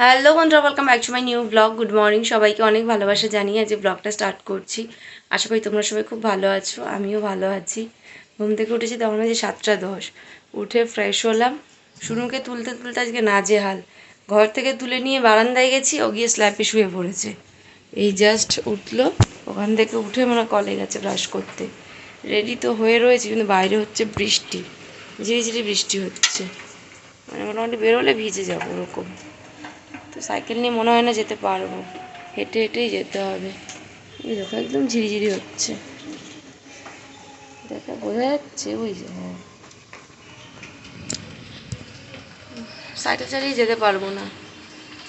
Hello বন্ধুরা welcome back to my new blog good morning সবাইকে অনেক ভালোবাসা জানিয়ে আজ ব্লগটা স্টার্ট করছি। আশা করি তোমরা সবাই খুব ভালো আছো, আমিও ভালো আছি। ঘুম থেকে উঠেছি তখন বাজে সাতটা দশ। উঠে ফ্রেশ হলাম। শুনুকে তুলতে তুলতে আজকে নাজেহাল। ঘর থেকে তুলে নিয়ে বারান্দায় গেছি, ও গিয়ে স্ল্যাপে শুয়ে পড়েছে। এই জাস্ট উঠল, ওখান থেকে উঠে মানে কলে গেছে ব্রাশ করতে। রেডি তো হয়ে রয়েছে, কিন্তু বাইরে হচ্ছে বৃষ্টি। ঝিরিঝিরি বৃষ্টি হচ্ছে। মানে মোটামুটি বেরোলে ভিজে যাব ওরকম। তো সাইকেল নিয়ে মনে হয় না যেতে পারব। হেঁটে হেঁটেই যেতে হবে। দেখো একদম ঝিরিঝিরি হচ্ছে। দেখা, বোঝা যাচ্ছে ওই যে হ্যাঁ। সাইকেল চালিয়ে যেতে পারব না।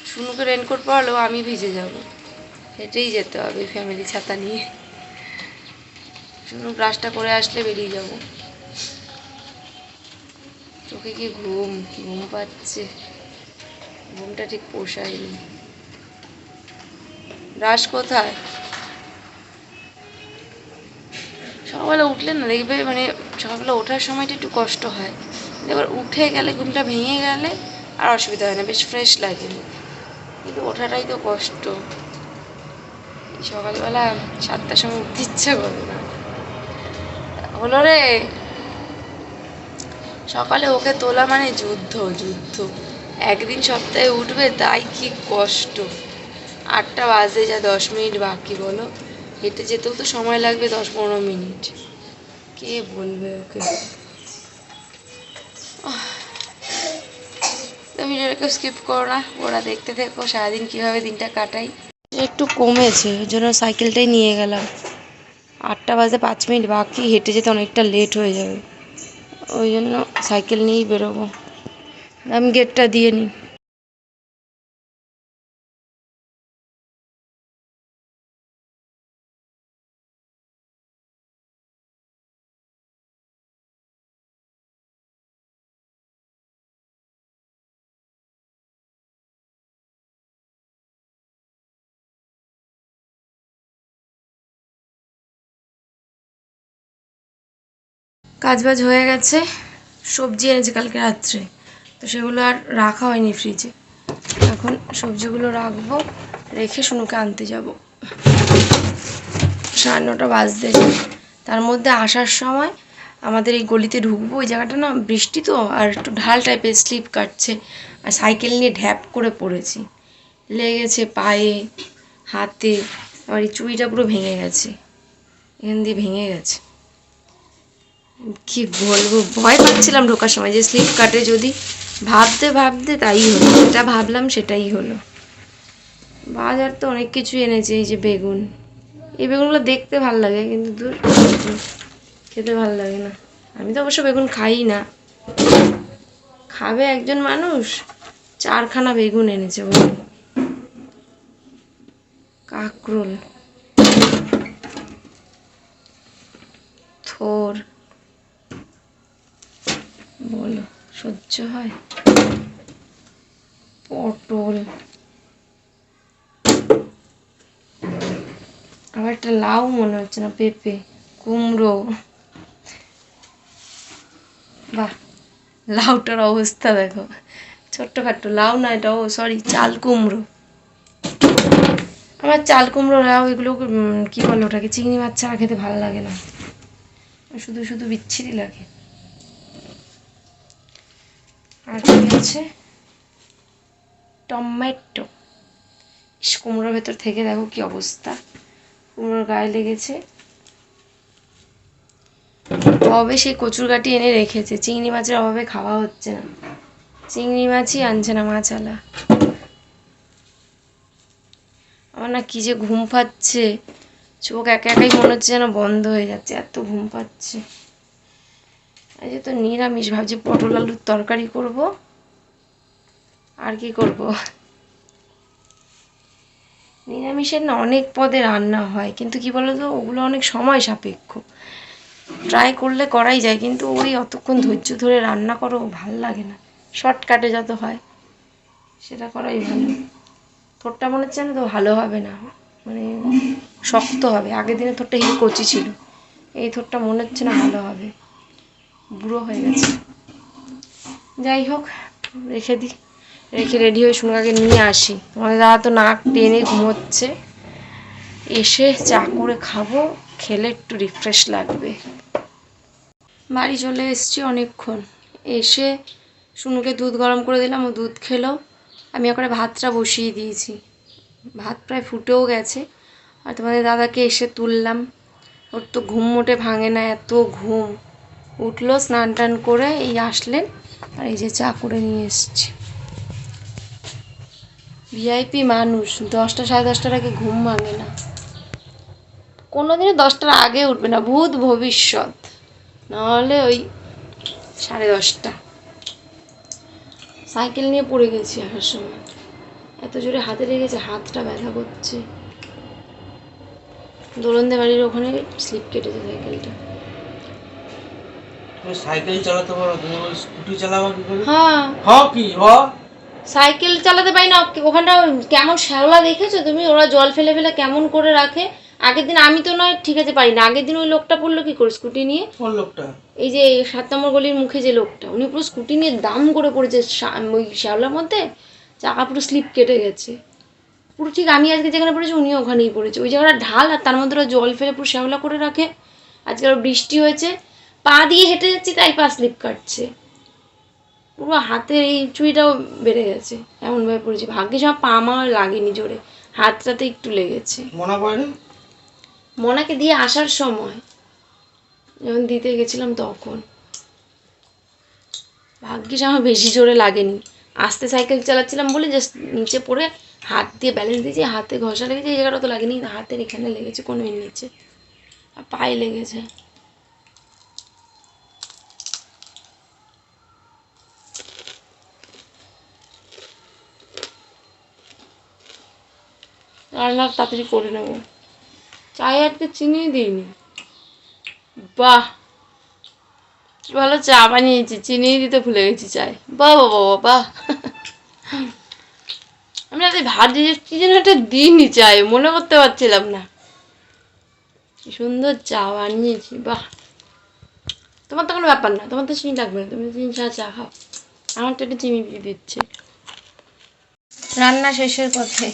শুনুকে রেনকোট পরালেও আমি ভিজে যাব। হেঁটেই যেতে হবে ফ্যামিলি ছাতা নিয়ে। শুনু ব্রাশটা করে আসলে বেরিয়ে যাব। চোখে কি ঘুম? ঘুম পাচ্ছে। ঘুমটা ঠিক পোষায়নি। ব্রাশ কোথায়? সকালবেলা উঠলে না, দেখবে মানে সকালবেলা ওঠার সময়টা একটু কষ্ট হয়। এবার উঠে গেলে ঘুমটা ভেঙে গেলে আর অসুবিধা হয় না, বেশ ফ্রেশ লাগে। কিন্তু ওঠাটাই তো কষ্ট। সকালবেলা সাতটার সময় উঠতে ইচ্ছা করে না। হলো রে, সকালে ওকে তোলা মানে যুদ্ধ যুদ্ধ। একদিন সপ্তাহে উঠবে, তাই কি কষ্ট। আটটা বাজে, যা দশ মিনিট বাকি, বলো। হেঁটে যেতেও তো সময় লাগবে দশ পনেরো মিনিট। কে বলবে ওকে? আহ। তো ভিডিওটাকে স্কিপ করো না। ওরা দেখতে থেকো, সারাদিন কীভাবে দিনটা কাটাই। একটু কমেছে, ওই জন্য সাইকেলটাই নিয়ে গেলাম। আটটা বাজে, পাঁচ মিনিট বাকি, হেঁটে যেতে অনেকটা লেট হয়ে যাবে। ওই জন্য সাইকেল নিয়েই বেরোবো। আমি গেটটা দিয়ে নিই। কাজবাজ হয়ে গেছে। সবজি এনেছে কালকে রাত্রে। তো সেগুলো আর রাখা হয়নি ফ্রিজে এখন সবজিগুলো রাখব, রেখে শুনুকে আনতে যাব। সাড়ে নটা বাজতে তার মধ্যে আসার সময় আমাদের এই গলিতে ঢুকবো, ওই জায়গাটা না বৃষ্টি তো, আর একটু ঢাল টাইপের স্লিপ কাটছে, আর সাইকেল নিয়ে ঢ্যাপ করে পড়েছি। লেগেছে পায়ে, হাতে, আবার এই চুড়িটা পুরো ভেঙে গেছে। এখান দিয়ে ভেঙে গেছে। কি বলব, ভয় পাচ্ছিলাম ঢোকার সময় যে স্লিপ কাটে যদি। ভাবতে ভাবতে তাই হলো। যেটা ভাবলাম সেটাই হলো। বাজার তো অনেক কিছু এনেছে, এই যে বেগুন। এই বেগুনগুলো দেখতে ভালো লাগে, কিন্তু দূর খেতে ভালো লাগে না। আমি তো অবশ্য বেগুন খাই না। খাবে একজন মানুষ, চারখানা বেগুন এনেছে বলুন কাকরোল থোর বলো সহ্য হয়। পটল। আবার একটা লাউ মনে হচ্ছে না, পেঁপে, কুমড়ো। বাহ, লাউটার অবস্থা দেখো। ছোট্টখাট্ট লাউ না এটা, ও সরি চাল কুমড়ো। আমার চাল কুমড়ো লাউ এগুলো কী বলে ওটাকে, চিংড়ি মাছ ছাড়া খেতে ভালো লাগে না। শুধু শুধু বিচ্ছিরি লাগে। আর কি আছে টমেটো। কুমড়োর ভেতর থেকে দেখো কি অবস্থা। কুমড়োর গায়ে লেগেছে। কবে সেই কচুর গাটি এনে রেখেছে। চিংড়ি মাছের অভাবে খাওয়া হচ্ছে না। চিংড়ি মাছই আনছে না মাছালা আমার না কি যে ঘুম পাচ্ছে। চোখ একা একাই মনে হচ্ছে যেন বন্ধ হয়ে যাচ্ছে। এত ঘুম পাচ্ছে। এই যে তো নিরামিষ, ভাবছি পটল আলুর তরকারি করব। আর কি করব? নিরামিষের না অনেক পদে রান্না হয়, কিন্তু কি বলো তো ওগুলো অনেক সময় সাপেক্ষ। ট্রাই করলে করাই যায়, কিন্তু ওই অতক্ষণ ধৈর্য ধরে রান্না করো, ভালো লাগে না। শর্টকাটে যত হয়, সেটা করাই ভালো। থোরটা মনে হচ্ছে না তো ভালো হবে না মানে শক্ত হবে। আগের দিনে থোরটা হিল কচি ছিল, এই থোরটা মনে হচ্ছে না ভালো হবে। বুড়ো হয়ে গেছে। যাই হোক, রেখে দিই রেখে রেডি হয়ে সুনকাকে নিয়ে আসি। তোমাদের দাদা তো নাক টেনে ঘুমোচ্ছে। এসে চা করে খাব, খেলে একটু রিফ্রেশ লাগবে। বাড়ি চলে এসেছি অনেকক্ষণ। এসে সুনুকে দুধ গরম করে দিলাম, ও দুধ খেলো। আমি ওখানে ভাতটা বসিয়ে দিয়েছি। ভাত প্রায় ফুটেও গেছে। আর তোমাদের দাদাকে এসে তুললাম। ওর তো ঘুম মোটে ভাঙে না, এত ঘুম। উঠল, স্নান টান করে এই আসলেন আর এই যে চা করে নিয়ে এসছি। ভিআইপি মানুষ, দশটা সাড়ে দশটার আগে ঘুম ভাঙে না। কোনোদিনও দশটার আগে উঠবে না, ভূত ভবিষ্যৎ। নাহলে ওই সাড়ে দশটা। সাইকেল নিয়ে পড়ে গেছি আসার সময়। এত জোরে হাতে লেগেছে হাতটা ব্যথা করছে। দোলন্দে বাড়ির ওখানে স্লিপ কেটেছে সাইকেলটা। তুমি সাইকেল চালাতে পারো তুমি স্কুটি চালাবো কি করে? হ্যাঁ। হ কি হ। সাইকেল চালাতে পারি না ওখানটা কেমন শ্যাওলা দেখেছ তুমি? ওরা জল ফেলে ফেলে কেমন করে রাখে? আগের দিন আমি তো নয় ঠিক আছে পারি না। আগের দিন ওই লোকটা পড়ল কি করে স্কুটি নিয়ে? কোন লোকটা? এই যে সাত নম্বর গলির মুখে যে লোকটা উনি পুরো স্কুটি নিয়ে দাম করে পড়েছে ওই শ্যাওলার মধ্যে? চাকা পুরো স্লিপ কেটে গেছে। পুরো ঠিক আমি আজকে যেখানে পড়েছি উনি ওখানেই পড়েছে। ওই জায়গাটা ঢাল আর তার মধ্যে ওরা জল ফেলে পুরো শ্যাওলা করে রাখে। আজকে আরও বৃষ্টি হয়েছে পা দিয়ে হেঁটে যাচ্ছি তাই পা স্লিপ কাটছে। পুরো হাতের এই চুইটাও বেড়ে গেছে এমনভাবে পড়েছে। ভাগ্যে সব পা আমার লাগেনি জোরে হাতটাতে একটু লেগেছে। মনে পড়েনি মনাকে দিয়ে আসার সময় যখন দিতে গেছিলাম তখন। ভাগ্যিস আমার বেশি জোরে লাগেনি। আস্তে সাইকেল চালাচ্ছিলাম বলে জাস্ট নিচে পড়ে হাত দিয়ে ব্যালেন্স দিয়েছি হাতে ঘষা লেগেছে এই জায়গাটা তো লাগেনি হাতের এখানে লেগেছে কোনো নিচে। আর পায়ে লেগেছে। রান্না তাড়াতাড়ি করে নেব। চায়ে আজকে চিনি দিইনি। বাহ! ভালো চা বানিয়েছি চিনি দিতে ভুলে গেছি চায়। বাহ বাহ বাহ আমি আজকে ভাজি কি যেন একটা দিইনি চায়ে, মনে করতে পারছিলাম না। কি সুন্দর চা বানিয়েছি, বাহ। তোমার তো কোনো ব্যাপার না, তোমার তো চিনি লাগবে না, তুমি চিনি চা চা খাও। আমার তো একটু চিনি দিয়ে দিচ্ছে। রান্না শেষের পথে।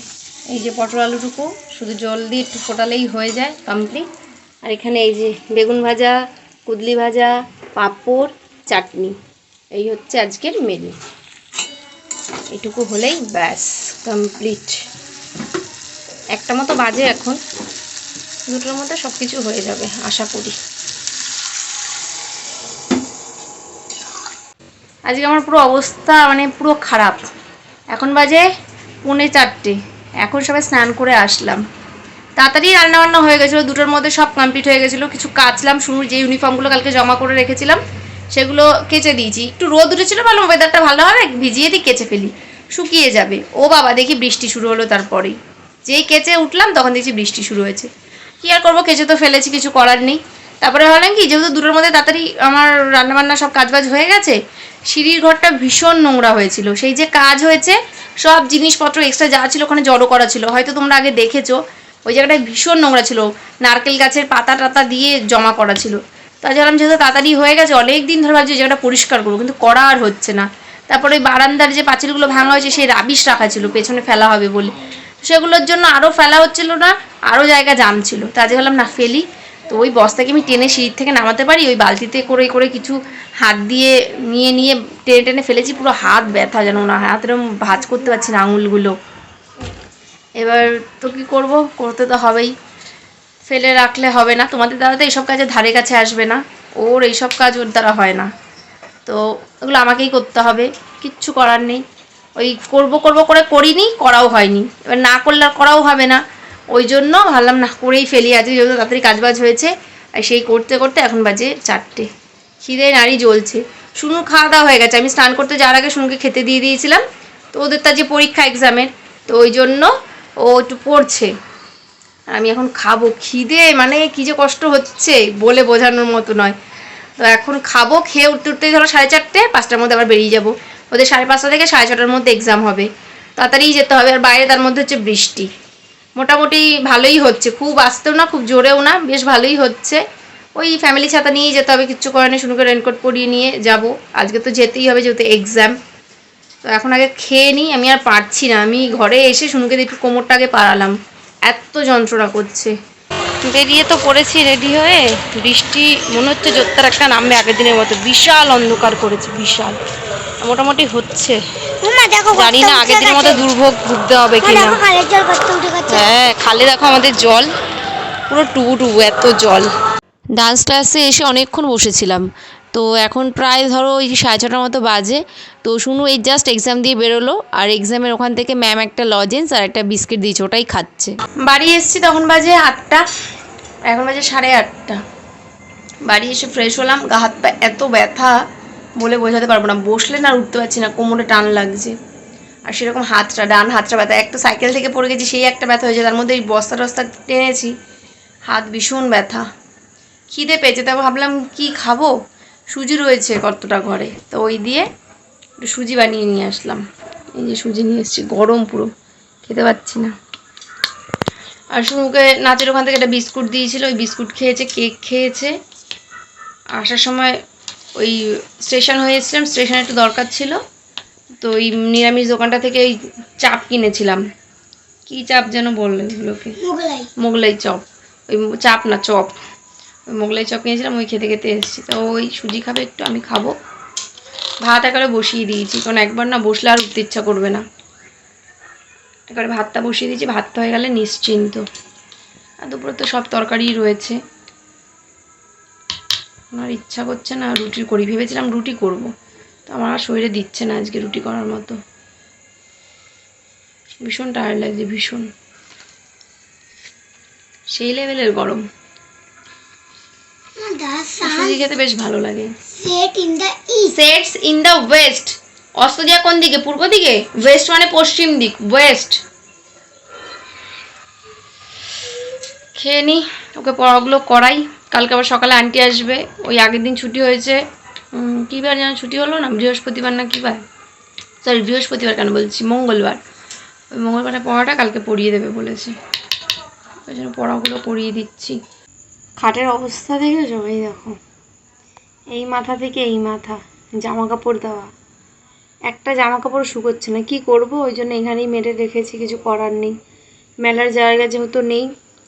এই যে পটল আলুটুকু, শুধু জল দিয়ে একটু ফোটালেই হয়ে যায় কমপ্লিট আর এখানে এই যে বেগুন ভাজা, কুদলি ভাজা, পাঁপড়, চাটনি, এই হচ্ছে আজকের মেনু এটুকু হলেই ব্যাস কমপ্লিট একটা মতো বাজে এখন। দুটোর মধ্যে সব কিছু হয়ে যাবে, আশা করি। আজকে আমার পুরো অবস্থা মানে পুরো খারাপ। এখন বাজে পৌনে চারটে। এখন সবাই স্নান করে আসলাম। তাড়াতাড়ি রান্নাবান্না হয়ে গেছিল, দুটোর মধ্যে সব কমপ্লিট হয়ে গেছিল। কিছু কাচলাম শুনুর যে ইউনিফর্মগুলো কালকে জমা করে রেখেছিলাম, সেগুলো কেচে দিয়েছি। একটু রোদ উঠেছিল, ভালো ওয়েদারটা ভালো হবে, ভিজিয়ে দিই কেচে ফেলি, শুকিয়ে যাবে। ও বাবা, দেখি বৃষ্টি শুরু হলো তারপরেই। যেই কেচে উঠলাম, তখন দেখছি বৃষ্টি শুরু হয়েছে। কী আর করব, কেচে তো ফেলেছি, কিছু করার নেই। তারপরে ভাবলাম কি, যেহেতু দুটোর মধ্যে তাড়াতাড়ি আমার রান্নাবান্না সব কাজবাজ হয়ে গেছে, সিঁড়ির ঘরটা ভীষণ নোংরা হয়েছিল। সেই যে কাজ হয়েছে, সব জিনিসপত্র এক্সট্রা যা ছিল ওখানে জড়ো করা ছিল। হয়তো তোমরা আগে দেখেছ, ওই জায়গাটায় ভীষণ নোংরা ছিল। নারকেল গাছের পাতা টাতা দিয়ে জমা করা ছিল। তা ভাবলাম যেহেতু তাড়াতাড়ি হয়ে গেছে অনেক দিন ধরে ভাবছি জায়গাটা পরিষ্কার করব, কিন্তু করা আর হচ্ছে না। তারপরে ওই বারান্দার যে পাঁচিলগুলো ভাঙা হয়েছে, সেই রাবিশ রাখা ছিল, পেছনে ফেলা হবে বলে। সেগুলোর জন্য আরও ফেলা হচ্ছিল না আরও জায়গা জাম ছিল। তা আজকে ভাবলাম না, ফেলি। ওই বস্তাকে আমি টেনে সিঁড়ির থেকে নামাতে পারি, ওই বালতিতে করে করে কিছু হাত দিয়ে নিয়ে নিয়ে টেনে টেনে ফেলেছি, পুরো হাত ব্যথা যেন না হাত এরকম ভাজ করতে পারছি না আঙুলগুলো। এবার তো কি করব? করতে তো হবেই। ফেলে রাখলে হবে না। তোমাদের দ্বারা তো এইসব কাজে ধারে কাছে আসবে না। ওর এইসব কাজ ওর দ্বারা হয় না। তো ওগুলো আমাকেই করতে হবে। কিচ্ছু করার নেই। ওই করব করব করে করিনি, করাও হয়নি। এবার না করলে করাও হবে না। ওই জন্য ভাবলাম না করেই ফেলি আজকে যেহেতু তাড়াতাড়ি কাজবাজ হয়েছে। আর সেই করতে করতে এখন বাজে চারটে। খিদে নাড়ি জ্বলছে। শুনু খাওয়া দাওয়া হয়ে গেছে। আমি স্নান করতে যাওয়ার আগে শুনুকে খেতে দিয়ে দিয়েছিলাম। তো ওদের তার যে পরীক্ষা এক্সামের তো ওই জন্য ও একটু পড়ছে। আমি এখন খাব। খিদে মানে কি যে কষ্ট হচ্ছে বলে বোঝানোর মতো নয়। তো এখন খাব, খেয়ে উঠতে উঠতে ধরো সাড়ে চারটে, পাঁচটার মধ্যে আবার বেরিয়ে যাব। ওদের সাড়ে পাঁচটা থেকে সাড়ে ছটার মধ্যে এক্সাম হবে। তাড়াতাড়ি যেতে হবে। আর বাইরে তার মধ্যে হচ্ছে বৃষ্টি। মোটামুটি ভালোই হচ্ছে। খুব আসতেও না, খুব জোরেও না, বেশ ভালোই হচ্ছে। ওই ফ্যামিলি ছাতা নিয়েই যেতে হবে, কিচ্ছু করে না শুনুকে রেনকোট পরিয়ে নিয়ে যাব। আজকে তো যেতেই হবে, যেহেতু এক্সাম তো এখন আগে খেয়ে নিই, আমি আর পারছি না। আমি ঘরে এসে শুনুকে একটু কোমরটাকে পারালাম এত যন্ত্রণা করছে। বেরিয়ে তো পড়েছি রেডি হয়ে। বৃষ্টি, মনে হচ্ছে জোরদার একটা নামবে আগের দিনের মতো। বিশাল অন্ধকার করেছে, বিশাল। মোটামুটি হচ্ছে। জানি না আগের দিনের মতো দুর্ভোগ ভুগতে হবে কিনা। হ্যাঁ খালে দেখো আমাদের জল। পুরো টুবু টুবু এত জল। ডান্স ক্লাসে এসে অনেকক্ষণ বসেছিলাম। তো এখন প্রায় ধরো ওই সাড়ে ছটার মতো বাজে। তো শুনু এই জাস্ট এক্সাম দিয়ে বেরোলো। আর এক্সামের ওখান থেকে ম্যাম একটা লজেন্স আর একটা বিস্কিট দিয়েছে ওটাই খাচ্ছে। বাড়ি এসেছি তখন বাজে আটটা। এখন বাজে সাড়ে আটটা। বাড়ি এসে ফ্রেশ হলাম গা হাত পা এত ব্যথা। বলে বোঝাতে পারব না। বসলে না উঠতে পারছি না, কোমরে টান লাগছে। আর সেরকম হাতটা, ডান হাতটা ব্যথা। এক তো সাইকেল থেকে পড়ে গেছি, সেই একটা ব্যথা হয়েছে, তার মধ্যে এই বস্তা টস্তা টেনেছি, হাত ভীষণ ব্যথা। খিদে পেয়েছে তারপর ভাবলাম কি খাব? সুজি রয়েছে কতটা ঘরে, তো ওই দিয়ে একটু সুজি বানিয়ে নিয়ে আসলাম। এই যে সুজি নিয়ে এসেছি, গরম পুরো, খেতে পাচ্ছি না। আর শুনুকে নাচের ওখান থেকে একটা বিস্কুট দিয়েছিল, ওই বিস্কুট খেয়েছে, কেক খেয়েছে। আসার সময় ওই স্টেশন হয়ে এসেছিলাম স্টেশনে একটু দরকার ছিল। তো ওই নিরামিষ দোকানটা থেকে ওই চাপ কিনেছিলাম। কি চাপ যেন বললেন এগুলোকে? মোগলাই। চপ। ওই চাপ না চপ। ওই মোগলাই চপ কিনেছিলাম ওই খেতে খেতে এসেছি। তো ওই সুজি খাবে একটু আমি খাব। ভাত একেবারে বসিয়ে দিয়েছি কারণ একবার না বসলে আর উঠতে ইচ্ছা করবে না। একেবারে ভাতটা বসিয়ে দিয়েছি ভাতটা হয়ে গেলে নিশ্চিন্ত। আর দুপুরে তো সব তরকারিই রয়েছে। আমার ইচ্ছা করছে না রুটি করি। ভেবেছিলাম রুটি করব। তো আমার আর শরীরে দিচ্ছে না আজকে রুটি করার মতো। ভীষণ টায়ার্ড লাগছে ভীষণ। সেই লেভেলের গরম। সুজি খেতে বেশ ভালো লাগে। সেটস ইন দ্য ওয়েস্ট অস্ত দিয়া কোন দিকে? পূর্ব দিকে? ওয়েস্ট মানে পশ্চিম দিক। ওয়েস্ট খেয়ে নি। ওকে পড়াগুলো করাই। কালকে আবার সকালে আন্টি আসবে, ওই আগের দিন ছুটি হয়েছে। কী বার যেন ছুটি হলো না? বৃহস্পতিবার না কী বার? সরি বৃহস্পতিবার কেন বলছি? মঙ্গলবার। ওই মঙ্গলবারের পড়াটা কালকে পড়িয়ে দেবে বলেছে। ওই জন্য পড়াগুলো পড়িয়ে দিচ্ছি। খাটের অবস্থা দেখেছ? এই দেখো। এই মাথা থেকে এই মাথা জামা কাপড় দেওয়া। একটা জামা কাপড় শুকোচ্ছে না। কি করব? ওই জন্য এখানেই মেরে রেখেছি, কিছু করার নেই। মেলার জায়গা যেহেতু নেই,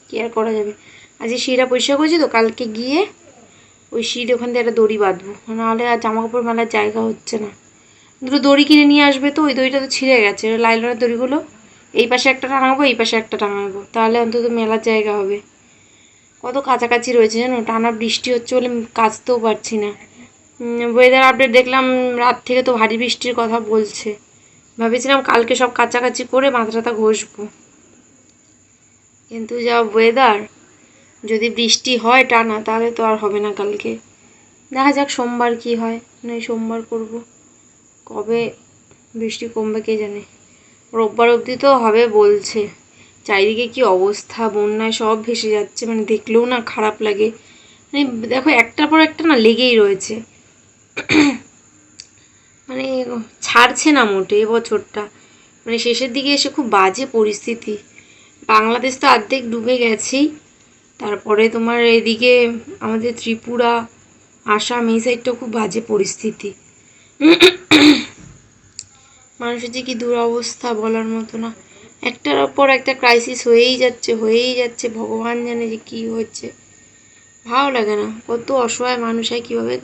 কি আর করা যাবে? আজকে শিরা পরিষ্কার করেছি তো, কালকে গিয়ে ওই শির ওখান থেকে একটা দড়ি বাঁধবো। নাহলে আর জামা কাপড় মেলার জায়গা হচ্ছে না। দুটো দড়ি কিনে নিয়ে আসবে তো, ওই দড়িটা তো ছিঁড়ে গেছে। লাইলনের দড়িগুলো, এই পাশে একটা টাঙাবো, এই পাশে একটা টাঙাবো। তাহলে অন্তত মেলার জায়গা হবে। কত কাছাকাছি রয়েছে জানো? টানা বৃষ্টি হচ্ছে বলে কাচতেও পারছি না। ওয়েদার আপডেট দেখলাম, রাত থেকে তো ভারী বৃষ্টির কথা বলছে। ভেবেছিলাম কালকে সব কাছাকাছি করে মাথাটা ঘষবো। কিন্তু যা ওয়েদার যদি বৃষ্টি হয় টানা, তাহলে তো আর হবে না কালকে। দেখা যাক সোমবার কি হয়, নয় সোমবার করব। কবে বৃষ্টি কমবে কে জানে। রোববার অবধি তো হবে বলছে। চারিদিকে কি অবস্থা, বন্যায় সব ভেসে যাচ্ছে মানে দেখলেও না খারাপ লাগে। মানে দেখো একটার পর একটা না লেগেই রয়েছে। মানে ছাড়ছে না মোটে এবছরটা। মানে শেষের দিকে এসে খুব বাজে পরিস্থিতি। বাংলাদেশ তো অর্ধেক ডুবে গেছেই। তারপরে তোমার এদিকে আমাদের ত্রিপুরা, আসাম, এই সাইডটাও খুব বাজে পরিস্থিতি। মানুষের যে কি দুরবস্থা বলার মতো না। একটার পর একটা ক্রাইসিস হয়েই যাচ্ছে হয়েই যাচ্ছে, ভগবান জানে যে কি হচ্ছে। ভালো লাগে না, কত অসহায় মানুষ হয়, কীভাবে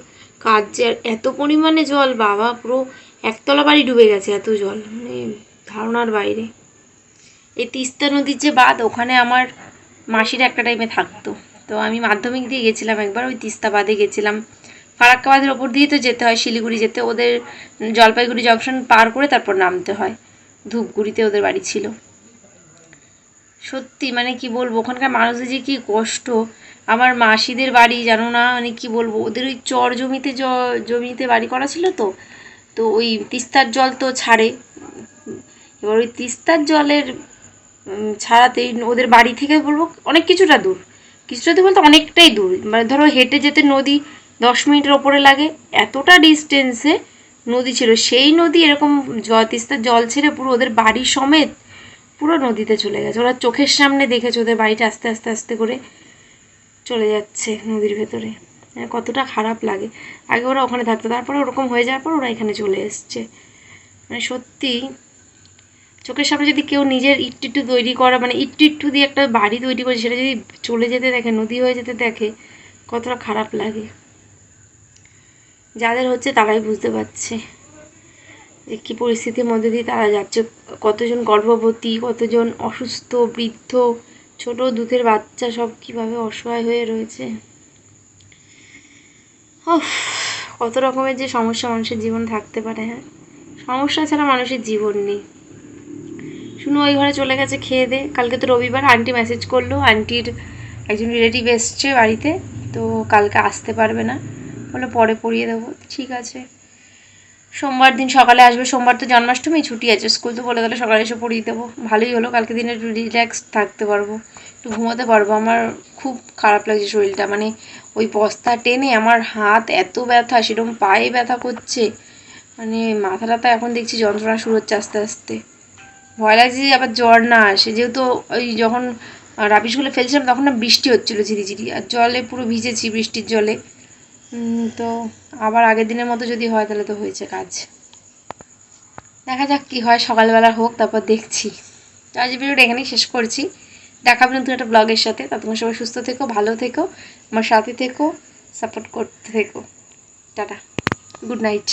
আর এত পরিমাণে জল, বাবা, পুরো একতলা বাড়ি ডুবে গেছে এত জল। মানে ধারণার বাইরে। এই তিস্তা নদীর যে বাঁধ, ওখানে আমার মাসিরা একটা টাইমে থাকতো। তো আমি মাধ্যমিক দিয়ে গেছিলাম একবার, ওই তিস্তাবাদে গেছিলাম। ফারাক্কাবাদের ওপর দিয়ে তো যেতে হয়, শিলিগুড়ি যেতে। ওদের জলপাইগুড়ি জংশন পার করে তারপর নামতে হয়। ধূপগুড়িতে ওদের বাড়ি ছিল। সত্যি মানে কি বলব, ওখানকার মানুষদের যে কী কষ্ট। আমার মাসিদের বাড়ি, জানো না মানে কি বলব, ওদের ওই চর জমিতে জমিতে বাড়ি করা ছিল তো। তো ওই তিস্তার জল তো ছাড়ে। এবার ওই তিস্তার জলের ছাড়াতেই ওদের বাড়ি থেকে বলব অনেক কিছুটা দূর। কিছুটা দূর বলতে অনেকটাই দূর। মানে ধরো হেঁটে যেতে নদী দশ মিনিটের ওপরে লাগে। এতটা ডিস্টেন্সে নদী ছিল। সেই নদী এরকম জ- তিস্তার জল ছেড়ে পুরো ওদের বাড়ি সমেত পুরো নদীতে চলে গেছে। ওরা চোখের সামনে দেখেছে ওদের বাড়িটা আস্তে আস্তে আস্তে করে চলে যাচ্ছে নদীর ভেতরে। মানে কতটা খারাপ লাগে। আগে ওরা ওখানে থাকতো। তারপরে ওরকম হয়ে যাওয়ার পর ওরা এখানে চলে এসছে। মানে সত্যি চোখের সামনে যদি কেউ নিজের ইট্টু তৈরি করা মানে ইট্টু দিয়ে একটা বাড়ি তৈরি করে, সেটা যদি চলে যেতে দেখে, নদী হয়ে যেতে দেখে, কতটা খারাপ লাগে। যাদের হচ্ছে তারাই বুঝতে পারছে যে কী পরিস্থিতির মধ্যে দিয়ে তারা যাচ্ছে। কতজন গর্ভবতী, কতজন অসুস্থ, বৃদ্ধ, ছোট দুধের বাচ্চা, সব কীভাবে অসহায় হয়ে রয়েছে। কত রকমের যে সমস্যা মানুষের জীবন থাকতে পারে হ্যাঁ? সমস্যা ছাড়া মানুষের জীবন নেই। শুনু ওই ঘরে চলে গেছে খেয়ে দে। কালকে তো রবিবার, আন্টি মেসেজ করল, আন্টির একজন রিলেটিভ এসছে বাড়িতে, তো কালকে আসতে পারবে না। বলে পরে পড়িয়ে দেবো। ঠিক আছে। সোমবার দিন সকালে আসবে, সোমবার তো জন্মাষ্টমী, ছুটি আছে, স্কুল তো বলে গেলে সকালে এসে পড়িয়ে দেবো। ভালোই হলো, কালকে দিনে একটু রিল্যাক্স থাকতে পারব। একটু ঘুমোতে পারব। আমার খুব খারাপ লাগছে শরীরটা। মানে ওই বস্তা টেনে আমার হাত এত ব্যথা, সেরকম পায়ে ব্যথা করছে। মানে মাথা টাথা এখন দেখছি যন্ত্রণা শুরু হচ্ছে আস্তে আস্তে। ভয় লাগছে যে আবার জ্বর না আসে। যেহেতু ওই যখন রাবিশগুলো ফেলছিলাম তখন না বৃষ্টি হচ্ছিল ঝিরিঝিরি। আর জলে পুরো ভিজেছি বৃষ্টির জলে। তো আবার আগের দিনের মতো যদি হয় তাহলে তো হয়েছে কাজ। দেখা যাক কী হয়, সকালবেলা হোক, তারপর দেখছি। তো আজ ভিডিওটা এখানেই শেষ করছি। দেখাবো নতুন একটা ব্লগের সাথে। তা তোমার সবাই সুস্থ থেকো, ভালো থেকো, আমার সাথে থেকো সাপোর্ট করতে থেকো। Tata good night